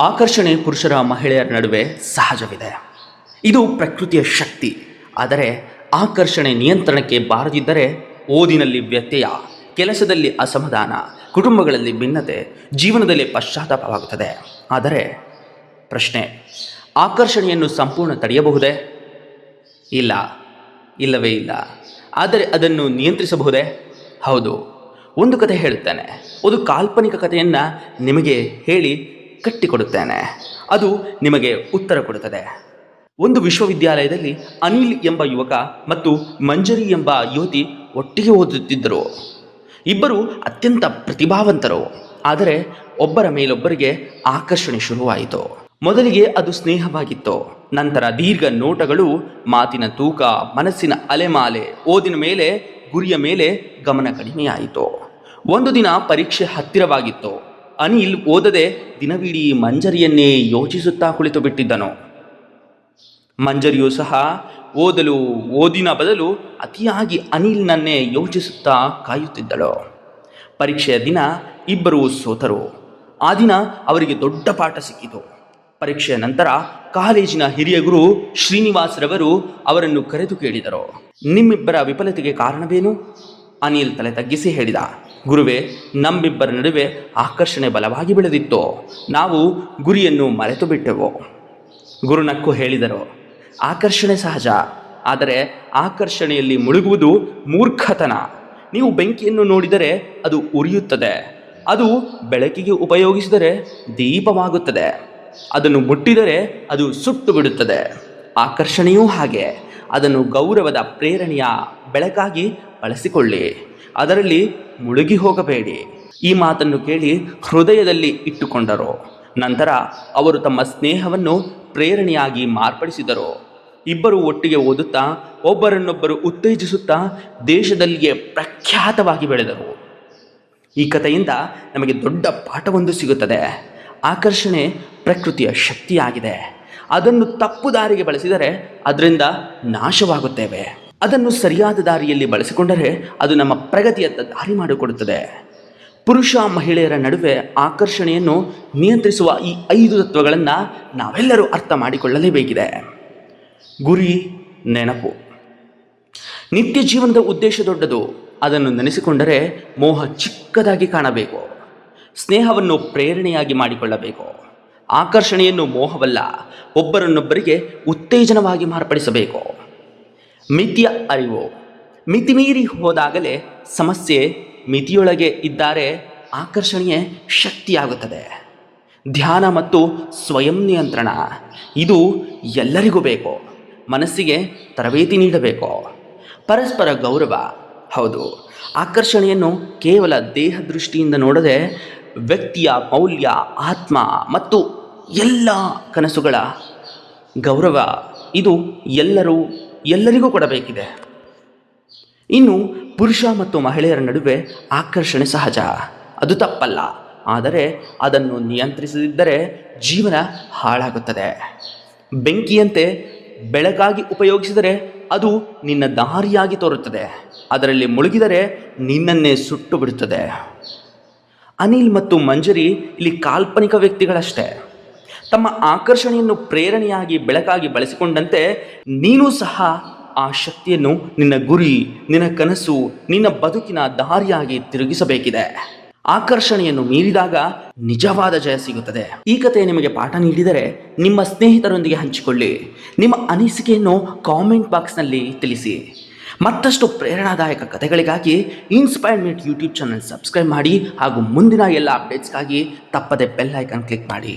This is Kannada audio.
ಆಕರ್ಷಣೆ ಪುರುಷರ ಮಹಿಳೆಯರ ನಡುವೆ ಸಹಜವಿದೆ. ಇದು ಪ್ರಕೃತಿಯ ಶಕ್ತಿ. ಆದರೆ ಆಕರ್ಷಣೆ ನಿಯಂತ್ರಣಕ್ಕೆ ಬಾರದಿದ್ದರೆ ಓದಿನಲ್ಲಿ ವ್ಯತ್ಯಯ, ಕೆಲಸದಲ್ಲಿ ಅಸಮಾಧಾನ, ಕುಟುಂಬಗಳಲ್ಲಿ ಭಿನ್ನತೆ, ಜೀವನದಲ್ಲಿ ಪಶ್ಚಾತ್ತಾಪವಾಗುತ್ತದೆ. ಆದರೆ ಪ್ರಶ್ನೆ, ಆಕರ್ಷಣೆಯನ್ನು ಸಂಪೂರ್ಣ ತಡೆಯಬಹುದೇ? ಇಲ್ಲ. ಇಲ್ಲವೇ ಇಲ್ಲ. ಆದರೆ ಅದನ್ನು ನಿಯಂತ್ರಿಸಬಹುದೇ? ಹೌದು. ಒಂದು ಕತೆ ಹೇಳುತ್ತೇನೆ. ಒಂದು ಕಾಲ್ಪನಿಕ ಕಥೆಯನ್ನು ನಿಮಗೆ ಹೇಳಿ ಕಟ್ಟಿಕೊಡುತ್ತೇನೆ. ಅದು ನಿಮಗೆ ಉತ್ತರ ಕೊಡುತ್ತದೆ. ಒಂದು ವಿಶ್ವವಿದ್ಯಾಲಯದಲ್ಲಿ ಅನಿಲ್ ಎಂಬ ಯುವಕ ಮತ್ತು ಮಂಜರಿ ಎಂಬ ಯುವತಿ ಒಟ್ಟಿಗೆ ಓದುತ್ತಿದ್ದರು. ಇಬ್ಬರು ಅತ್ಯಂತ ಪ್ರತಿಭಾವಂತರು. ಆದರೆ ಒಬ್ಬರ ಮೇಲೊಬ್ಬರಿಗೆ ಆಕರ್ಷಣೆ ಶುರುವಾಯಿತು. ಮೊದಲಿಗೆ ಅದು ಸ್ನೇಹವಾಗಿತ್ತು. ನಂತರ ದೀರ್ಘ ನೋಟಗಳು, ಮಾತಿನ ತೂಕ, ಮನಸ್ಸಿನ ಅಲೆಮಾಲೆ, ಓದಿನ ಮೇಲೆ, ಗುರಿಯ ಮೇಲೆ ಗಮನ ಕಡಿಮೆಯಾಯಿತು. ಒಂದು ದಿನ ಪರೀಕ್ಷೆ ಹತ್ತಿರವಾಗಿತ್ತು. ಅನಿಲ್ ಓದದೆ ದಿನವಿಡೀ ಮಂಜರಿಯನ್ನೇ ಯೋಚಿಸುತ್ತಾ ಕುಳಿತು ಬಿಟ್ಟಿದ್ದನು. ಮಂಜರಿಯು ಸಹ ಓದಲು, ಓದಿನ ಬದಲು ಅತಿಯಾಗಿ ಅನಿಲ್ನನ್ನೇ ಯೋಚಿಸುತ್ತಾ ಕಾಯುತ್ತಿದ್ದಳು. ಪರೀಕ್ಷೆಯ ದಿನ ಇಬ್ಬರೂ ಸೋತರು. ಆ ದಿನ ಅವರಿಗೆ ದೊಡ್ಡ ಪಾಠ ಸಿಕ್ಕಿತು. ಪರೀಕ್ಷೆಯ ನಂತರ ಕಾಲೇಜಿನ ಹಿರಿಯ ಗುರು ಶ್ರೀನಿವಾಸ್ರವರು ಅವರನ್ನು ಕರೆದು ಕೇಳಿದರು. ನಿಮ್ಮಿಬ್ಬರ ವಿಫಲತೆಗೆ ಕಾರಣವೇನು? ಅನಿಲ್ ತಲೆ ತಗ್ಗಿಸಿ ಹೇಳಿದ. ಗುರುವೇ, ನಮ್ಮಿಬ್ಬರ ನಡುವೆ ಆಕರ್ಷಣೆ ಬಲವಾಗಿ ಬೆಳೆದಿತ್ತು. ನಾವು ಗುರಿಯನ್ನು ಮರೆತು ಬಿಟ್ಟೆವು. ಗುರುನಕ್ಕು ಹೇಳಿದರು, ಆಕರ್ಷಣೆ ಸಹಜ, ಆದರೆ ಆಕರ್ಷಣೆಯಲ್ಲಿ ಮುಳುಗುವುದು ಮೂರ್ಖತನ. ನೀವು ಬೆಂಕಿಯನ್ನು ನೋಡಿದರೆ ಅದು ಉರಿಯುತ್ತದೆ, ಅದು ಬೆಳಕಿಗೆ ಉಪಯೋಗಿಸಿದರೆ ದೀಪವಾಗುತ್ತದೆ. ಅದನ್ನು ಮುಟ್ಟಿದರೆ ಅದು ಸುಟ್ಟು ಬಿಡುತ್ತದೆ. ಆಕರ್ಷಣೆಯೂ ಹಾಗೆ. ಅದನ್ನು ಗೌರವದ ಪ್ರೇರಣೆಯ ಬೆಳಕಾಗಿ ಬಳಸಿಕೊಳ್ಳಿ. ಅದರಲ್ಲಿ ಮುಳುಗಿ ಹೋಗಬೇಡಿ. ಈ ಮಾತನ್ನು ಕೇಳಿ ಹೃದಯದಲ್ಲಿ ಇಟ್ಟುಕೊಂಡರು. ನಂತರ ಅವರು ತಮ್ಮ ಸ್ನೇಹವನ್ನು ಪ್ರೇರಣೆಯಾಗಿ ಮಾರ್ಪಡಿಸಿದರು. ಇಬ್ಬರು ಒಟ್ಟಿಗೆ ಓದುತ್ತಾ, ಒಬ್ಬರನ್ನೊಬ್ಬರು ಉತ್ತೇಜಿಸುತ್ತಾ ದೇಶದಲ್ಲಿಯೇ ಪ್ರಖ್ಯಾತವಾಗಿ ಬೆಳೆದರು. ಈ ಕಥೆಯಿಂದ ನಮಗೆ ದೊಡ್ಡ ಪಾಠವೊಂದು ಸಿಗುತ್ತದೆ. ಆಕರ್ಷಣೆ ಪ್ರಕೃತಿಯ ಶಕ್ತಿಯಾಗಿದೆ. ಅದನ್ನು ತಪ್ಪು ದಾರಿಗೆ ಬಳಸಿದರೆ ಅದರಿಂದ ನಾಶವಾಗುತ್ತೇವೆ. ಅದನ್ನು ಸರಿಯಾದ ದಾರಿಯಲ್ಲಿ ಬಳಸಿಕೊಂಡರೆ ಅದು ನಮ್ಮ ಪ್ರಗತಿಯತ್ತ ದಾರಿ ಮಾಡಿಕೊಡುತ್ತದೆ. ಪುರುಷ ಮಹಿಳೆಯರ ನಡುವೆ ಆಕರ್ಷಣೆಯನ್ನು ನಿಯಂತ್ರಿಸುವ ಈ ಐದು ತತ್ವಗಳನ್ನು ನಾವೆಲ್ಲರೂ ಅರ್ಥ ಮಾಡಿಕೊಳ್ಳಲೇಬೇಕಿದೆ. ಗುರಿ, ನೆನಪು. ನಿತ್ಯ ಜೀವನದ ಉದ್ದೇಶ ದೊಡ್ಡದು. ಅದನ್ನು ನೆನೆಸಿಕೊಂಡರೆ ಮೋಹ ಚಿಕ್ಕದಾಗಿ ಕಾಣಬೇಕು. ಸ್ನೇಹವನ್ನು ಪ್ರೇರಣೆಯಾಗಿ ಮಾಡಿಕೊಳ್ಳಬೇಕು. ಆಕರ್ಷಣೆಯನ್ನು ಮೋಹವಲ್ಲ, ಒಬ್ಬರನ್ನೊಬ್ಬರಿಗೆ ಉತ್ತೇಜನವಾಗಿ ಮಾರ್ಪಡಿಸಬೇಕು. ಮಿತಿಯ ಅರಿವು. ಮಿತಿ ಮೀರಿ ಹೋದಾಗಲೇ ಸಮಸ್ಯೆ ಮಿತಿಯೊಳಗೆ ಇದ್ದಾರೆ, ಆಕರ್ಷಣೆಯ ಶಕ್ತಿಯಾಗುತ್ತದೆ. ಧ್ಯಾನ ಮತ್ತು ಸ್ವಯಂ ನಿಯಂತ್ರಣ, ಇದು ಎಲ್ಲರಿಗೂ ಬೇಕು, ಮನಸ್ಸಿಗೆ ತರಬೇತಿ ನೀಡಬೇಕು. ಪರಸ್ಪರ ಗೌರವ, ಹೌದು. ಆಕರ್ಷಣೆಯನ್ನು ಕೇವಲ ದೇಹ ದೃಷ್ಟಿಯಿಂದ ನೋಡದೆ ವ್ಯಕ್ತಿಯ ಮೌಲ್ಯ, ಆತ್ಮ ಮತ್ತು ಎಲ್ಲ ಕನಸುಗಳ ಗೌರವ, ಇದು ಎಲ್ಲರೂ ಎಲ್ಲರಿಗೂ ಕೊಡಬೇಕಿದೆ. ಇನ್ನು ಪುರುಷ ಮತ್ತು ಮಹಿಳೆಯರ ನಡುವೆ ಆಕರ್ಷಣೆ ಸಹಜ. ಅದು ತಪ್ಪಲ್ಲ. ಆದರೆ ಅದನ್ನು ನಿಯಂತ್ರಿಸದಿದ್ದರೆ ಜೀವನ ಹಾಳಾಗುತ್ತದೆ. ಬೆಂಕಿಯಂತೆ ಬೆಳಕಾಗಿ ಉಪಯೋಗಿಸಿದರೆ ಅದು ನಿನ್ನ ದಾರಿಯಾಗಿ ತೋರುತ್ತದೆ. ಅದರಲ್ಲಿ ಮುಳುಗಿದರೆ ನಿನ್ನನ್ನೇ ಸುಟ್ಟು ಬಿಡುತ್ತದೆ. ಅನಿಲ್ ಮತ್ತು ಮಂಜರಿ ಇಲ್ಲಿ ಕಾಲ್ಪನಿಕ ವ್ಯಕ್ತಿಗಳಷ್ಟೇ. ತಮ್ಮ ಆಕರ್ಷಣೆಯನ್ನು ಪ್ರೇರಣೆಯಾಗಿ, ಬೆಳಕಾಗಿ ಬಳಸಿಕೊಂಡಂತೆ ನೀನು ಸಹ ಆ ಶಕ್ತಿಯನ್ನು ನಿನ್ನ ಗುರಿ, ನಿನ್ನ ಕನಸು, ನಿನ್ನ ಬದುಕಿನ ದಾರಿಯಾಗಿ ತಿರುಗಿಸಬೇಕಿದೆ. ಆಕರ್ಷಣೆಯನ್ನು ಮೀರಿದಾಗ ನಿಜವಾದ ಜಯ ಸಿಗುತ್ತದೆ. ಈ ಕಥೆ ನಿಮಗೆ ಪಾಠ ನೀಡಿದರೆ ನಿಮ್ಮ ಸ್ನೇಹಿತರೊಂದಿಗೆ ಹಂಚಿಕೊಳ್ಳಿ. ನಿಮ್ಮ ಅನಿಸಿಕೆಯನ್ನು ಕಾಮೆಂಟ್ ಬಾಕ್ಸ್ನಲ್ಲಿ ತಿಳಿಸಿ. ಮತ್ತಷ್ಟು ಪ್ರೇರಣಾದಾಯಕ ಕಥೆಗಳಿಗಾಗಿ inspired meet YouTube channel subscribe ಮಾಡಿ ಹಾಗೂ ಮುಂದಿನ ಎಲ್ಲ ಅಪ್ಡೇಟ್ಸ್ಗಾಗಿ ತಪ್ಪದೆ ಬೆಲ್ ಐಕನ್ ಕ್ಲಿಕ್ ಮಾಡಿ.